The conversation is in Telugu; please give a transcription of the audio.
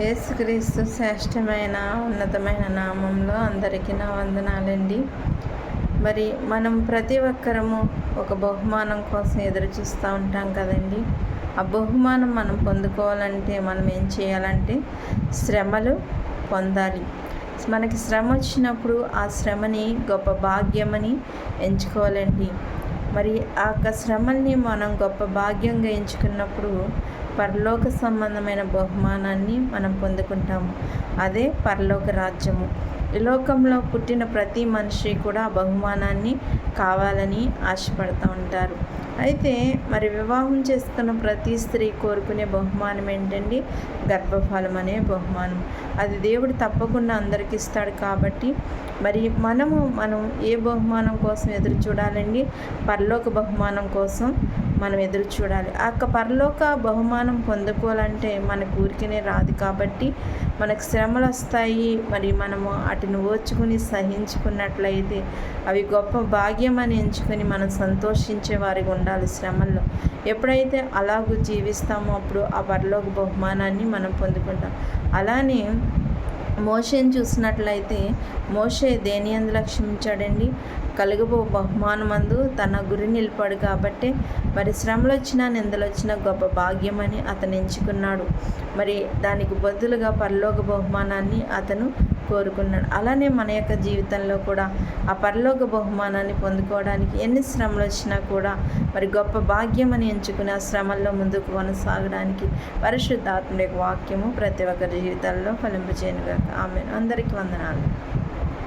యేసుక్రీస్తు శ్రేష్టమైన ఉన్నతమైన నామంలో అందరికీ నా వందనాలండి. మరి మనం ప్రతి ఒక్కరము ఒక బహుమానం కోసం ఎదురు చూస్తూ ఉంటాం కదండి. ఆ బహుమానం మనం పొందుకోవాలంటే మనం ఏం చేయాలంటే శ్రమలు పొందాలి. మనకి శ్రమ వచ్చినప్పుడు ఆ శ్రమని గొప్ప భాగ్యమని ఎంచుకోవాలండి. మరి ఆ యొక్క శ్రమల్ని మనం గొప్ప భాగ్యంగా ఎంచుకున్నప్పుడు పరలోక సంబంధమైన బహుమానాన్ని మనం పొందుకుంటాము. అదే పరలోక రాజ్యము. ఈ లోకంలో పుట్టిన ప్రతి మనిషి కూడా బహుమానాన్ని కావాలని ఆశపడుతూ ఉంటారు. అయితే మరి వివాహం చేసుకున్న ప్రతి స్త్రీ కోరుకునే బహుమానం ఏంటండి? గర్భఫలం అనే బహుమానం. అది దేవుడు తప్పకుండా అందరికి ఇస్తాడు కాబట్టి మరి మనము మనం ఏ బహుమానం కోసం ఎదురు చూడాలండి? పరలోక బహుమానం కోసం మనం ఎదురు చూడాలి. ఆ యొక్క పరలోక బహుమానం పొందుకోవాలంటే మన ఊరికనే రాదు కాబట్టి మనకు శ్రమలు వస్తాయి. మరి మనము వాటిని ఓర్చుకుని సహించుకున్నట్లయితే అవి గొప్ప భాగ్యం అని ఎంచుకొని మనం సంతోషించే వారికి ఉండాలి శ్రమల్లో. ఎప్పుడైతే అలాగూ జీవిస్తామో అప్పుడు ఆ పరలోక బహుమానాన్ని మనం పొందుకుంటాం. అలానే మోషేని చూసినట్లయితే మోషే దేని అందు లక్ష్మించాడండి? కలుగబో బహుమానమందు తన గురి నిలిపాడు కాబట్టి మరి శ్రమలు వచ్చినా నిందలు వచ్చినా గొప్ప భాగ్యమని అతను ఎంచుకున్నాడు. మరి దానికి బదులుగా పరలోక బహుమానాన్ని అతను కోరుకున్నాడు. అలానే మన యొక్క జీవితంలో కూడా ఆ పరలోక బహుమానాన్ని పొందుకోవడానికి ఎన్ని శ్రమలు వచ్చినా కూడా మరి గొప్ప భాగ్యం అని ఎంచుకుని ఆ శ్రమల్లో ముందుకు కొనసాగడానికి పరిశుద్ధాత్మ యొక్క వాక్యము ప్రతి ఒక్కరి జీవితాల్లో ఫలింపజేయనుగా ఆమె అందరికీ వందనాలు.